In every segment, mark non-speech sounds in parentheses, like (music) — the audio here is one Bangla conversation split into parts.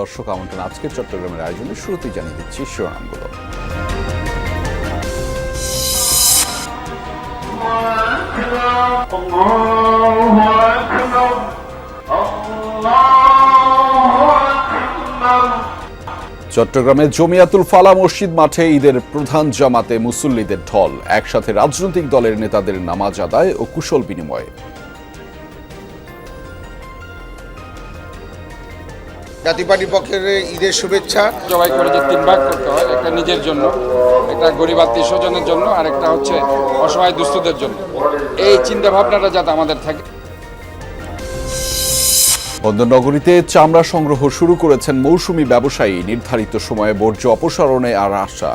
দর্শক আমন্ত্রণ আজকের চট্টগ্রামের আয়োজনে শুরুতেই জানিয়ে দিচ্ছি শিরোনামগুলো। চট্টগ্রামের জমিয়াতুল ফালা মসজিদ মাঠে ঈদের প্রধান জামাতে মুসল্লিদের ঢল। একসাথে রাজনৈতিক দলের নেতাদের নামাজ আদায় ও কুশল বিনিময়। জাতীয় পার্টির পক্ষের ঈদের শুভেচ্ছা। জবাই করে যে তিন ভাগ করতে হয় একটা নিজের জন্য একটা গরিব আত্মীয় স্বজনের জন্য আর একটা হচ্ছে অসহায় দুস্থদের জন্য। এই চিন্তা ভাবনাটা যাতে আমাদের থাকে। বন্দরনগরীতে চামড়া সংগ্রহ শুরু করেছেন মৌসুমি ব্যবসায়ী। নির্ধারিত সময়ে বর্জ্য অপসারণে আর আশা।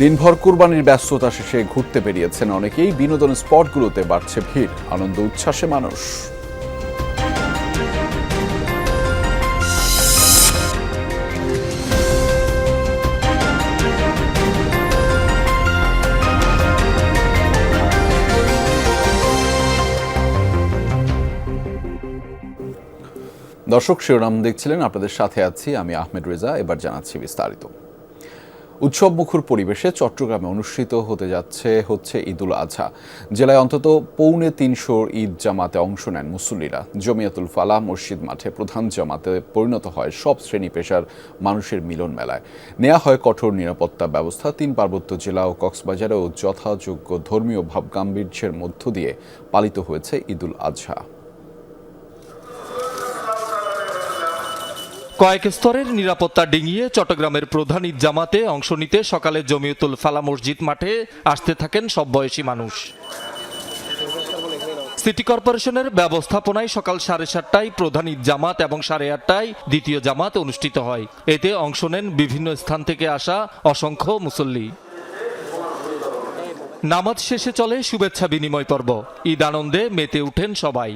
দিনভর কুরবানির ব্যস্ততা শেষে ঘুরতে বেরিয়েছেন অনেকেই। বিনোদন স্পটগুলোতে বাড়ছে ভিড়, আনন্দ, উচ্ছ্বাসে মানুষ। দর্শক, শিরোনাম দেখছিলেন। আপনাদের সাথে আছি আমি আহমেদ রেজা। এবার জানাচ্ছি বিস্তারিত। উৎসব মুখর পরিবেশে চট্টগ্রামে অনুষ্ঠিত হতে যাচ্ছে, হচ্ছে ঈদুল আজহা জেলায় অন্তত পৌনে তিনশো ঈদ জামাতে অংশ নেন মুসল্লিরা। জমিয়াতুল ফালাহ মসজিদ মাঠে প্রধান জামাতে পরিণত হয় সব শ্রেণি পেশার মানুষের মিলন মেলায়। নেওয়া হয় কঠোর নিরাপত্তা ব্যবস্থা। তিন পার্বত্য জেলা ও কক্সবাজারেও যথাযোগ্য ধর্মীয় ভাবগাম্ভীর্যের মধ্য দিয়ে পালিত হয়েছে ঈদুল আজহা কয়েক স্তরের নিরাপত্তা ডিঙিয়ে চট্টগ্রামের প্রধান ঈদ জামাতে অংশ নিতে সকালে জমিয়তুল ফালা মসজিদ মাঠে আসতে থাকেন সব বয়সী মানুষ। সিটি কর্পোরেশনের ব্যবস্থাপনায় সকাল সাড়ে সাতটায় প্রধান ঈদ জামাত এবং সাড়ে আটটায় দ্বিতীয় জামাত অনুষ্ঠিত হয়। এতে অংশ নেন বিভিন্ন স্থান থেকে আসা অসংখ্য মুসল্লি। নামাজ শেষে চলে শুভেচ্ছা বিনিময় পর্ব। ঈদ আনন্দে মেতে উঠেন সবাই।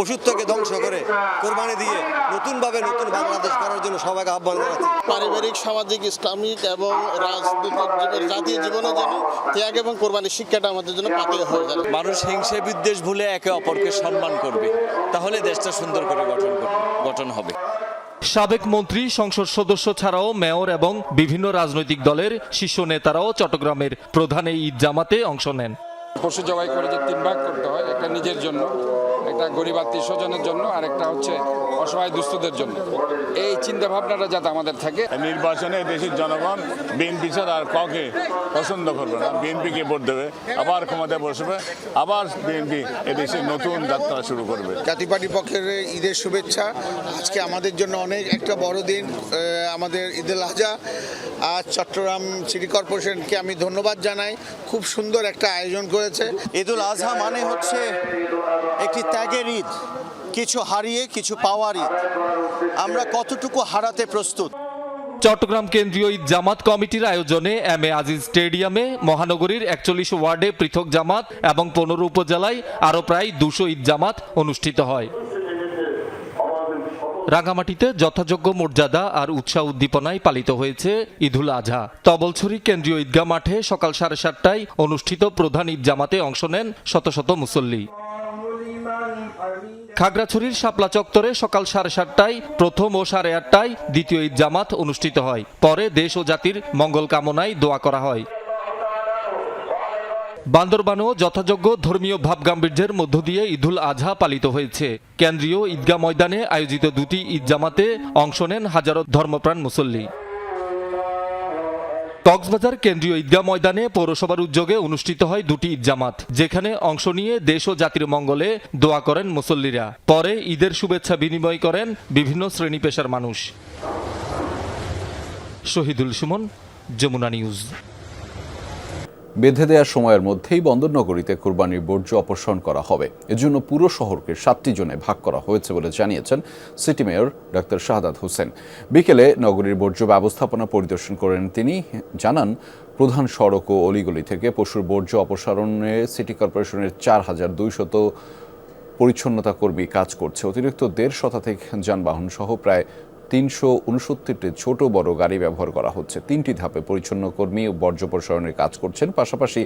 পশুত্বকে ধ্বংস করে কোরবানি দিয়ে নতুনভাবে নতুন বাংলাদেশ করার জন্য সবাইকে আহ্বান জানাচ্ছি। পারিবারিক সামাজিক ইসলামিক এবং রাজনৈতিক জীবন জাতীয় জীবনের জন্য ত্যাগ এবং কোরবানির শিক্ষাটা আমাদের জন্য পাতিল হয়ে যাবে মানুষ হিংসে বিদ্বেষ ভুলে একে অপরকে সম্মান করবে। তাহলে দেশটা সুন্দর করে গঠন করবে গঠন হবে। সাবেক মন্ত্রী সংসদ সদস্য ছাড়াও মেয়র এবং বিভিন্ন রাজনৈতিক দলের শীর্ষ নেতারাও চট্টগ্রামের প্রধান এই ঈদ জামাতে অংশ নেন। পশু জবাই করে যে তিন ভাগ করতে হয় একটা নিজের জন্য। একটা গরিব আত্মীয় স্বজনের জন্য আর একটা হচ্ছে অসহায় দুস্থদের জন্য। এই চিন্তা ভাবনাটা যাতে আমাদের থাকে। নির্বাচনে দেশের জনগণ বিএনপি ছাড়া আর কাউকে পছন্দ করবে না। বিএনপিকে ভোট দেবে আবার ক্ষমতায় বসবে আবার বিএনপি এদেশে নতুন যাত্রা শুরু করবে। জাতীয় পার্টির পক্ষের ঈদের শুভেচ্ছা। আজকে আমাদের জন্য অনেক একটা বড় দিন আমাদের ঈদুল আজহা। আজ চট্টগ্রাম সিটি কর্পোরেশনকে আমি ধন্যবাদ জানাই। খুব সুন্দর একটা আয়োজন করেছে। ঈদুল আজহা মানে হচ্ছে একটি ত্যাগের ঈদ। কিছু হারিয়ে, কিছু পাওয়ার ঈদ। আমরা কতটুকু হারাতে প্রস্তুত? চট্টগ্রাম কেন্দ্রীয় ঈদ জামাত কমিটির আয়োজনে এম এ আজিজ স্টেডিয়ামে মহানগরীর একচল্লিশ ওয়ার্ডে পৃথক জামাত এবং পনেরো উপজেলায় আরও প্রায় দুশো ঈদ জামাত অনুষ্ঠিত হয়। রাঙামাটিতে যথাযোগ্য মর্যাদা আর উৎসাহ উদ্দীপনায় পালিত হয়েছে ঈদুল আজহা। তবলছড়ি কেন্দ্রীয় ঈদগাহ মাঠে সকাল সাড়ে সাতটায় অনুষ্ঠিত প্রধান ঈদ জামাতে অংশ নেন শত শত মুসল্লি। খাগড়াছড়ির শাপলা চত্বরে সকাল সাড়ে সাতটায় প্রথম ও সাড়ে আটটায় দ্বিতীয় ঈদ জামাত অনুষ্ঠিত হয়। পরে দেশ ও জাতির মঙ্গল কামনায় দোয়া করা হয়। বান্দরবানও যথাযোগ্য ধর্মীয় ভাবগাম্ভীর্যের মধ্য দিয়ে ঈদুল আজহা পালিত হয়েছে। কেন্দ্রীয় ঈদগাহ ময়দানে আয়োজিত দুটি ঈদ জামাতে অংশ নেন হাজারো ধর্মপ্রাণ মুসল্লি। কক্সবাজার কেন্দ্রীয় ঈদগাহ ময়দানে পৌরসভার উদ্যোগে অনুষ্ঠিত হয় দুটি ঈদ জামাত, যেখানে অংশ নিয়ে দেশ ও জাতির মঙ্গলে দোয়া করেন মুসল্লিরা। পরে ঈদের শুভেচ্ছা বিনিময় করেন বিভিন্ন শ্রেণি পেশার মানুষ। শহীদুল সুমন, যমুনা নিউজ। বেঁধে দেওয়ার সময়ের মধ্যেই বন্দরনগরীতে কোরবানির বর্জ্য অপসারণ করা হবে। এজন্য পুরো শহরকে সাতটি জোনে ভাগ করা হয়েছে বলে জানিয়েছেন city mayor doctor Shahadat Hossain. বিকেলে নগরীর বর্জ্য ব্যবস্থাপনা পরিদর্শন করেন তিনি। জানান, প্রধান সড়ক ও অলিগলি থেকে পশুর বর্জ্য অপসারণে সিটি কর্পোরেশনের চার হাজার দুইশত পরিচ্ছন্নতা কর্মী কাজ করছে। অতিরিক্ত দেড় শতাধিক যানবাহন সহ প্রায় তিনশো ছোট বড় গাড়ি ব্যবহার করা হচ্ছে। তিনটি ধাপে পরিচ্ছন্ন কর্মী ও বর্জ্য প্রসারণের কাজ করছেন। পাশাপাশি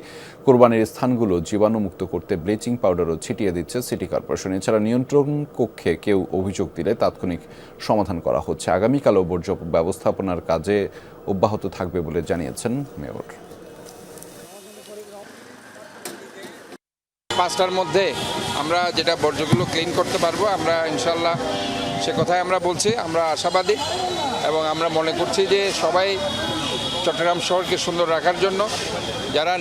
কোরবানির স্থানগুলো জীবাণুমুক্ত করতে ব্লিচিং পাউডারও ছিটিয়ে দিচ্ছে সিটি কর্পোরেশন। এছাড়া নিয়ন্ত্রণ কক্ষে কেউ অভিযোগ দিলে তাৎক্ষণিক সমাধান করা হচ্ছে। আগামীকালও বর্জ্য ব্যবস্থাপনার কাজে অব্যাহত থাকবে বলে জানিয়েছেন মেয়র। পাঁচটার মধ্যে আমরা যেটা বর্জ্যগুলো ক্লিন করতে পারব, আমরা ইনশাল্লাহ সে কথাই আমরা বলছি, আমরা আশাবাদী এবং আমরা মনে করছি যে সবাই চট্টগ্রাম শহরকে সুন্দর রাখার জন্য, যারা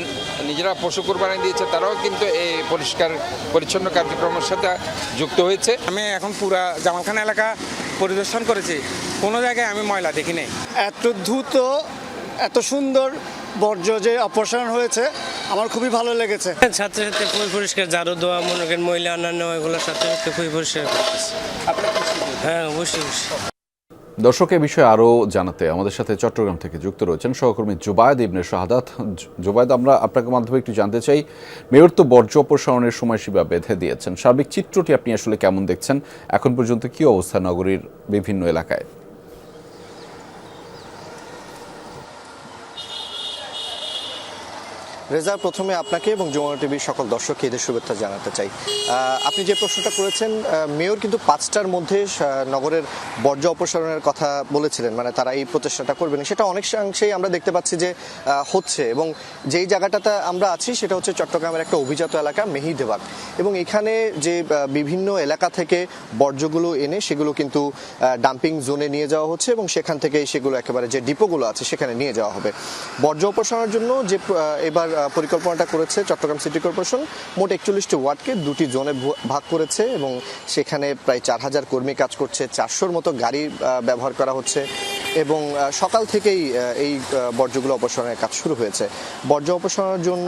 নিজেরা পশু কোরবানি দিয়েছে তারাও কিন্তু এই পরিষ্কার, পরিচ্ছন্ন কার্যক্রমের সাথে যুক্ত হয়েছে। আমি এখন পুরা জামালখান এলাকা পরিদর্শন করেছি, কোনো জায়গায় আমি ময়লা দেখি নাই এত দ্রুত, এত সুন্দর বর্জ্য যে অপসারণ হয়েছে আমার খুবই ভালো লেগেছে। সাথে খুবই পরিষ্কার ঝাড়ু দেওয়া মনে করেন ময়লা অন্যান্য এগুলোর সাথে সাথে খুবই পরিষ্কার করতেছে। হ্যাঁ অবশ্যই অবশ্যই। দর্শক এ বিষয়ে আরও জানাতে আমাদের সাথে চট্টগ্রাম থেকে যুক্ত রয়েছেন সহকর্মী জুবায়দ ইবনে শাহাদাত। জুবায়দ আমরা আপনাকে মাধ্যমে একটু জানতে চাই মেয়র তো বর্জ্য অপসারণের সময়সীমা বেঁধে দিয়েছেন। সার্বিক চিত্রটি আপনি আসলে কেমন দেখছেন? এখন পর্যন্ত কি অবস্থা নগরীর বিভিন্ন এলাকায়? রেজা প্রথমে আপনাকে এবং যমুনা টিভির সকল দর্শককে এদের শুভেচ্ছা জানাতে চাই। আপনি যে প্রশ্নটা করেছেন মেয়র কিন্তু পাঁচটার মধ্যে নগরের বর্জ্য অপসারণের কথা বলেছিলেন মানে তারা এই প্রচেষ্টাটা করবেন। সেটা অনেক অংশেই আমরা দেখতে পাচ্ছি যে হচ্ছে এবং যেই জায়গাটাতে আমরা আছি সেটা হচ্ছে চট্টগ্রামের একটা অভিজাত এলাকা, মেহিদেবাগ। এবং এখানে যে বিভিন্ন এলাকা থেকে বর্জ্যগুলো এনে সেগুলো কিন্তু ডাম্পিং জোনে নিয়ে যাওয়া হচ্ছে এবং সেখান থেকে সেগুলো একেবারে যে ডিপোগুলো আছে সেখানে নিয়ে যাওয়া হবে। বর্জ্য অপসারণের জন্য যে এবার পরিকল্পনাটা করেছে চট্টগ্রাম সিটি কর্পোরেশন। মোট একচল্লিশটি ওয়ার্ডকে দুটি জোনে ভাগ করেছে এবং সেখানে প্রায় চার হাজার কর্মী কাজ করছে, চারশোর মতো গাড়ি ব্যবহার করা হচ্ছে এবং সকাল থেকেই এই বর্জ্যগুলো অপসারণের কাজ শুরু হয়েছে। বর্জ্য অপসারণের জন্য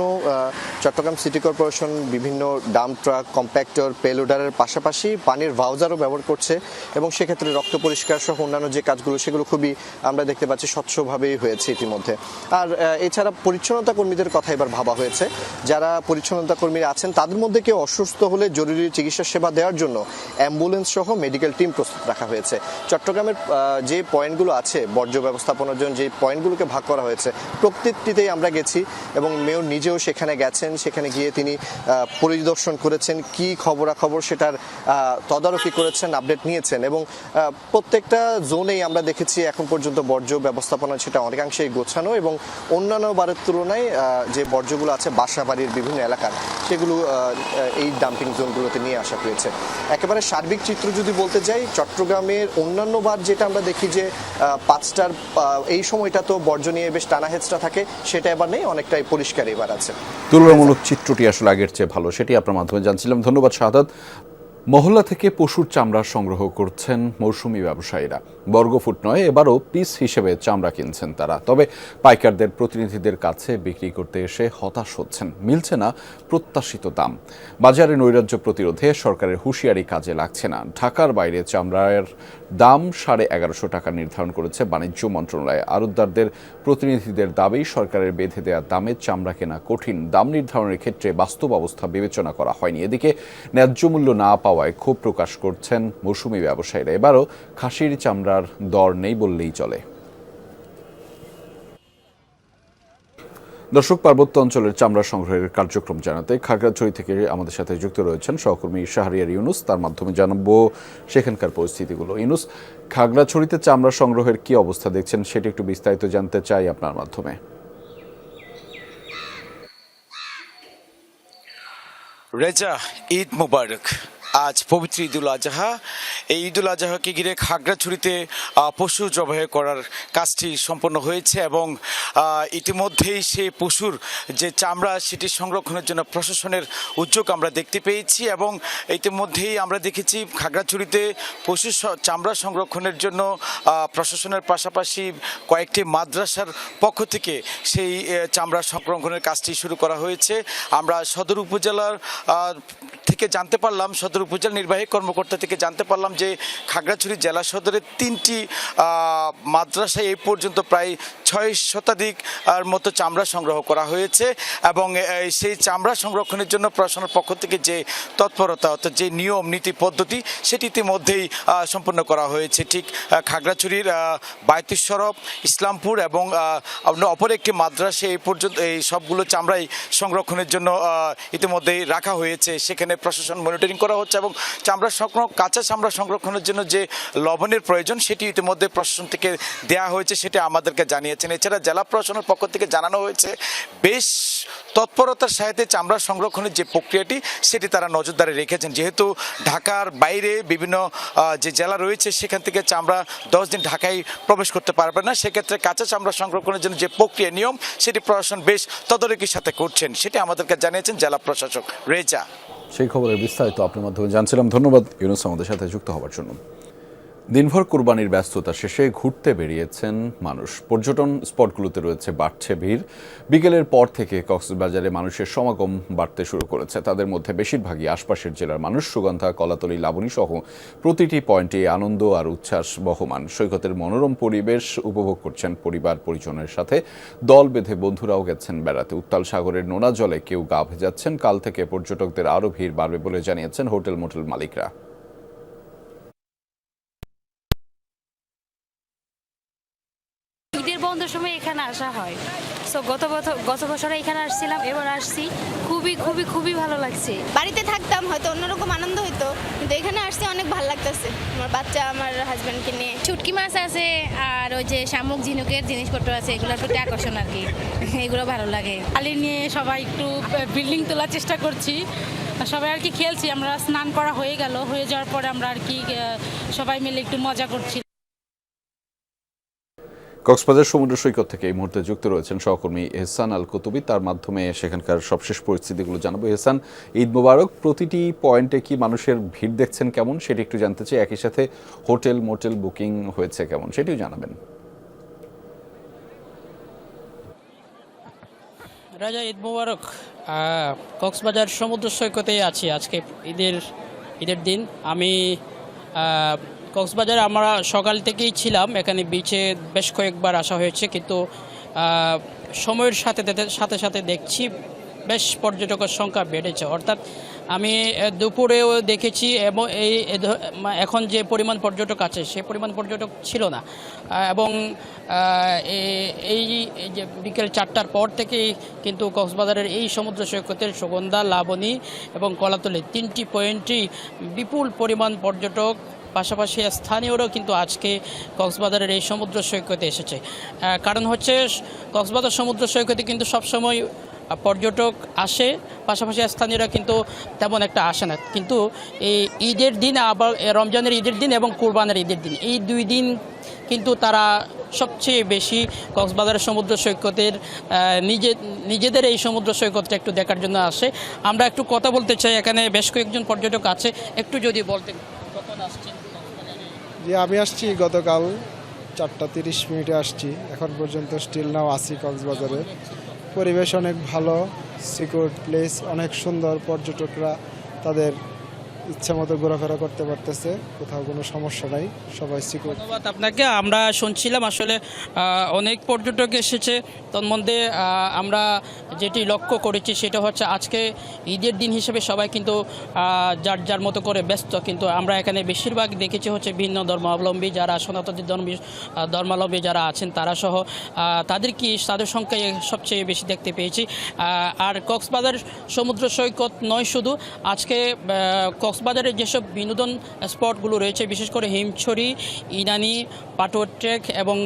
চট্টগ্রাম সিটি কর্পোরেশন বিভিন্ন ডাম ট্রাক, কম্প্যাক্টর, পেলোডারের পাশাপাশি পানির ভাউজারও ব্যবহার করছে এবং সেক্ষেত্রে রক্ত পরিষ্কার সহ অন্যান্য যে কাজগুলো, সেগুলো খুবই আমরা দেখতে পাচ্ছি স্বচ্ছভাবেই হয়েছে ইতিমধ্যে। আর এছাড়া পরিচ্ছন্নতা কর্মীদের কথা এবার ভাবা হয়েছে। যারা পরিচ্ছন্নতা কর্মীরা আছেন, তাদের মধ্যে কেউ অসুস্থ হলে জরুরি চিকিৎসা সেবা দেওয়ার জন্য অ্যাম্বুলেন্স সহ মেডিকেল টিম প্রস্তুত রাখা হয়েছে। চট্টগ্রামের যে পয়েন্টগুলো আছে, বর্জ্য ব্যবস্থাপনার জন্য যে পয়েন্টগুলোকে ভাগ করা হয়েছে, প্রত্যেকটিতেই আমরা গেছি এবং মেয়র নিজেও সেখানে গেছেন। সেখানে গিয়ে তিনি পরিদর্শন করেছেন, কি খবরাখবর সেটার তদারকি করেছেন, আপডেট নিয়েছেন এবং প্রত্যেকটা জোনেই আমরা দেখেছি এখন পর্যন্ত বর্জ্য ব্যবস্থাপনা সেটা অনেকাংশেই গোছানো এবং অন্যান্য বারের তুলনায় যে বর্জ্যগুলো আছে বাসাবাড়ির বিভিন্ন এলাকার, সেগুলো এই ডাম্পিং জোনগুলোতে নিয়ে আসা হয়েছে। একেবারে সার্বিক চিত্র যদি বলতে যাই, চট্টগ্রামের অন্যান্য বার যেটা আমরা দেখি যে পাঁচটার এই সময়টা তো বর্জ্য নিয়ে বেশ টানা হেঁচটা থাকে, সেটা এবার নেই, অনেকটাই পরিষ্কার এবার আছে। তুলনামূলক চিত্রটি আসলে আগের চেয়ে ভালো, সেটি আপনার মাধ্যমে জানছিলাম। ধন্যবাদ শাহাদাত মহল্লা থেকে পশুর চামড়া সংগ্রহ করছেন মৌসুমি ব্যবসায়ীরা। বর্গফুট নয়, এবারও পিস হিসেবে চামড়া কিনছেন তারা। তবে পাইকারদের প্রতিনিধিদের কাছে বিক্রি করতে এসে হতাশ হচ্ছেন। মিলছে না প্রত্যাশিত দাম। বাজারে নৈরাজ্য প্রতিরোধে সরকারের হুঁশিয়ারি কাজে লাগছে না। ঢাকার বাইরে চামড়ার দাম সাড়ে এগারোশো টাকা নির্ধারণ করেছে বাণিজ্য মন্ত্রণালয়। আরতদারদের প্রতিনিধিদের দাবি, সরকারের বেঁধে দেওয়া দামে চামড়া কেনা কঠিন। দাম নির্ধারণের ক্ষেত্রে বাস্তব অবস্থা বিবেচনা করা হয়নি। এদিকে ন্যায্য মূল্য না পাওয়ায় ক্ষোভ প্রকাশ করছেন মৌসুমি ব্যবসায়ীরা। এবারও খাসির চামড়ার দর নেই বললেই চলে। দর্শক, পার্বত্য অঞ্চলের চামড়া সংগ্রহের কার্যক্রম জানাতে খাগড়াছড়ি থেকে আমাদের সাথে যুক্ত রয়েছেন সহকর্মী শাহরিয়ার ইউনুস। তার মাধ্যমে জানাব সেখানকার পরিস্থিতিগুলো। ইউনুস, খাগড়াছড়িতে চামড়া সংগ্রহের কি অবস্থা দেখছেন সেটি একটু বিস্তারিত জানতে চাই আপনার মাধ্যমে। রেজা, ঈদ মুবারক। আজ পবিত্র ঈদুল আজহা। এই ঈদুল আজহাকে ঘিরে খাগড়াছড়িতে পশু জবাই করার কাজটি সম্পন্ন হয়েছে এবং ইতিমধ্যেই সেই পশুর যে চামড়া সেটি সংরক্ষণের জন্য প্রশাসনের উদ্যোগ আমরা দেখতে পেয়েছি এবং ইতিমধ্যেই আমরা দেখেছি খাগড়াছড়িতে পশু চামড়া সংরক্ষণের জন্য প্রশাসনের পাশাপাশি কয়েকটি মাদ্রাসার পক্ষ থেকে সেই চামড়া সংরক্ষণের কাজটি শুরু করা হয়েছে। আমরা সদর উপজেলার থেকে জানতে পারলাম, সদর উপজেলা নির্বাহী কর্মকর্তা থেকে জানতে পারলাম যে খাগড়াছড়ি জেলা সদরের তিনটি মাদ্রাসায় এই পর্যন্ত প্রায় ছয় শতাধিক মতো চামড়া সংগ্রহ করা হয়েছে এবং সেই চামড়া সংরক্ষণের জন্য প্রশাসনের পক্ষ থেকে যে তৎপরতা অর্থাৎ যে নিয়ম, নীতি, পদ্ধতি, সেটি ইতিমধ্যেই সম্পন্ন করা হয়েছে। ঠিক খাগড়াছড়ির বায়তুস সরব ইসলামপুর এবং অপর একটি মাদ্রাসে এই পর্যন্ত, এই সবগুলো চামড়াই সংরক্ষণের জন্য ইতিমধ্যেই রাখা হয়েছে। সেখানে প্রশাসন মনিটরিং করা হচ্ছে এবং চামড়া সংরক্ষণ কাঁচা চামড়া সংরক্ষণের জন্য যে লবণের প্রয়োজন, সেটি ইতিমধ্যে প্রশাসন থেকে দেওয়া হয়েছে, সেটা আমাদেরকে জানিয়েছেন এছাড়া জেলা প্রশাসনের পক্ষ থেকে জানানো হয়েছে, বেশ তৎপরতার সাথে চামড়া সংরক্ষণের যে প্রক্রিয়াটি, সেটি তারা নজরদারি রেখেছেন। যেহেতু ঢাকার বাইরে বিভিন্ন যে জেলা রয়েছে, সেখান থেকে চামড়া দশ দিন ঢাকায় প্রবেশ করতে পারবে না। সেক্ষেত্রে কাঁচা চামড়া সংরক্ষণের জন্য যে প্রক্রিয়া, নিয়ম, সেটি প্রশাসন বেশ তদারকির সাথে করছেন। সেটি আমাদেরকে জানিয়েছেন জেলা প্রশাসক রেজা। সেই খবরের বিস্তারিত আপনার মাধ্যমে জানছিলাম। ধন্যবাদ, ইউনুস, আমাদের সাথে যুক্ত হওয়ার জন্য। দিনভর কুরবানির ব্যস্ততা শেষে ঘুরতে বেরিয়েছেন মানুষ। পর্যটন স্পটগুলোতে রয়েছে বাড়ছে ভিড়। বিকেলের পর থেকে কক্সবাজারে মানুষের সমাগম বাড়তে শুরু করেছে। তাদের মধ্যে বেশিরভাগই আশপাশের জেলার মানুষ। সুগন্ধা, কলাতলি লাবণী সহ প্রতিটি পয়েন্টে আনন্দ আর উচ্ছ্বাস বহমান। সৈকতের মনোরম পরিবেশ উপভোগ করছেন পরিবার পরিজনের সাথে। দল বেঁধে বন্ধুরাও গেছেন বেড়াতে। উত্তাল সাগরের নোনা জলে কেউ গা ভেজাচ্ছেন। কাল থেকে পর্যটকদের আরও ভিড় বাড়বে বলে জানিয়েছেন হোটেল মোটেল মালিকরা ঈদের বন্ধের সময় এখানে আসা হয়। সো গত বছর গত বছরে এখানে আসছিলাম এবার আসছি। খুবই খুবই খুবই ভালো লাগছে। বাড়িতে থাকতাম হয়তো অন্যরকম আনন্দ হতো কিন্তু এখানে আসছি অনেক ভালো লাগতেছে। আমার বাচ্চা আমার হাজব্যান্ডকে নিয়ে। চুটকি মাছ আছে আর ওই যে শামুক ঝিনুকের জিনিসপত্র আছে এগুলোর প্রতি আকর্ষণ আর কি। (laughs) এগুলো ভালো লাগে। খালি নিয়ে সবাই একটু বিল্ডিং তোলার চেষ্টা করছি। সবাই আর কি খেলছি আমরা স্নান করা হয়ে গেল। হয়ে যাওয়ার পরে আমরা আর কি সবাই মিলে একটু মজা করছি। কক্সবাজার সমুদ্র সৈকত থেকে এই মুহূর্তে যুক্ত রয়েছেন সহকর্মী এহসান আল কুতুবি তার মাধ্যমে সেখানকার সবশেষ পরিস্থিতিগুলো জানাব। এহসান, ঈদ মোবারক, প্রতিটি পয়েন্টে কি মানুষের ভিড় দেখছেন কেমন? সেটি একটু জানতে চাই। একই সাথে হোটেল, মোটেল বুকিং হয়েছে কেমন? সেটিও জানাবেন। রাজা, ঈদ মুবারক। কক্সবাজার সমুদ্র সৈকতেই আছি। আজকে ঈদের ঈদের দিন। আমি কক্সবাজারে আমরা সকাল থেকেই ছিলাম। এখানে বিচে বেশ কয়েকবার আসা হয়েছে, কিন্তু সময়ের সাথে সাথে- সাথে দেখছি বেশ পর্যটকের সংখ্যা বেড়েছে। অর্থাৎ আমি দুপুরেও দেখেছি এবং এই এখন যে পরিমাণ পর্যটক আছে, সে পরিমাণ পর্যটক ছিল না। এবং এই যে বিকেল চারটার পর থেকেই কিন্তু কক্সবাজারের এই সমুদ্র সৈকতের সুগন্ধা, লাবণী এবং কলাতলি তিনটি পয়েন্টই বিপুল পরিমাণ পর্যটক পাশাপাশি স্থানীয়রাও কিন্তু আজকে কক্সবাজারের এই সমুদ্র সৈকতে এসেছে। কারণ হচ্ছে, কক্সবাজার সমুদ্র সৈকতে কিন্তু সবসময় পর্যটক আসে, পাশাপাশি স্থানীয়রা কিন্তু তেমন একটা আসে না। কিন্তু এই ঈদের দিন আবার রমজানের ঈদের দিন এবং কোরবানের ঈদের দিন, এই দুই দিন কিন্তু তারা সবচেয়ে বেশি কক্সবাজারের সমুদ্র সৈকতের নিজে, নিজেদের এই সমুদ্র সৈকতটা একটু দেখার জন্য আসে। আমরা একটু কথা বলতে চাই, এখানে বেশ কয়েকজন পর্যটক আছে, একটু যদি আসছেন যে আমি আসছি গতকাল চারটা তিরিশ মিনিটে আসছি। এখন পর্যন্ত স্টিল নাও আছি কক্সবাজারে। পরিবেশ অনেক ভালো সিকিউর প্লেস অনেক সুন্দর, পর্যটকরা তাদের ইচ্ছা মতো ঘোরাফেরা করতে পারতেছে, কোথাও কোনো সমস্যা নাই, সবাই সিকিউর ধন্যবাদ আপনাকে, আমরা শুনছিলাম আসলে অনেক পর্যটক এসেছে তোর মধ্যে আহ, আমরা যেটি লক্ষ্য করেছি সেটা হচ্ছে আজকে ঈদের দিন হিসেবে সবাই কিন্তু যার যার মতো করে ব্যস্ত। কিন্তু আমরা এখানে বেশিরভাগ দেখেছি হচ্ছে ভিন্ন ধর্মাবলম্বী যারা সনাতনী ধর্মী ধর্মাবলম্বী যারা আছেন তারা সহ তাদের কি তাদের সংখ্যায় সবচেয়ে বেশি দেখতে পেয়েছি। আর কক্সবাজার সমুদ্র সৈকত নয় শুধু আজকে কক্সবাজারের যেসব বিনোদন স্পটগুলো রয়েছে বিশেষ করে হিমছড়ি ইনানি পাটোয়ার ট্রেক এবং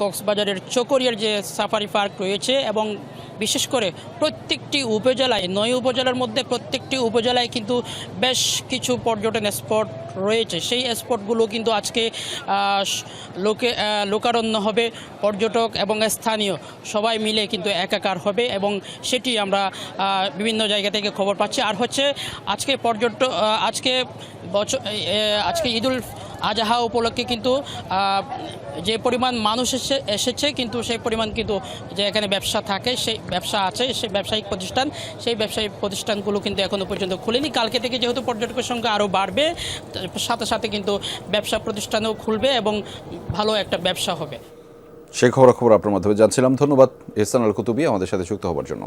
কক্সবাজারের চকরিয়ার যে সাফারি পার্ক রয়েছে এবং বিশেষ করে প্রত্যেকটি উপজেলায়, নয় উপজেলার মধ্যে প্রত্যেকটি উপজেলায় কিন্তু বেশ কিছু পর্যটন স্পট রয়েছে। সেই স্পটগুলো কিন্তু আজকে লোকে লোকারণ্য হবে পর্যটক এবং স্থানীয়। সবাই মিলে কিন্তু একাকার হবে এবং সেটি আমরা বিভিন্ন জায়গা থেকে খবর পাচ্ছি। আর হচ্ছে আজকে পর্যটক আজকে বছর আজকে ঈদুল আজহা উপলক্ষে কিন্তু যে পরিমাণ মানুষ এসে, এসেছে, কিন্তু সেই পরিমাণ কিন্তু যে এখানে ব্যবসা থাকে, সেই ব্যবসা আছে, সেই ব্যবসায়িক প্রতিষ্ঠান, সেই ব্যবসায়িক প্রতিষ্ঠানগুলো কিন্তু এখনও পর্যন্ত খুলেনি। কালকে থেকে যেহেতু পর্যটকের সংখ্যা আরও বাড়বে, সাথে সাথে কিন্তু ব্যবসা প্রতিষ্ঠানও খুলবে এবং ভালো একটা ব্যবসা হবে। সেই খবরাখবর আপনার মাধ্যমে জানছিলাম। ধন্যবাদ, এহসান আল কুতুবি আমাদের সাথে যুক্ত হওয়ার জন্য।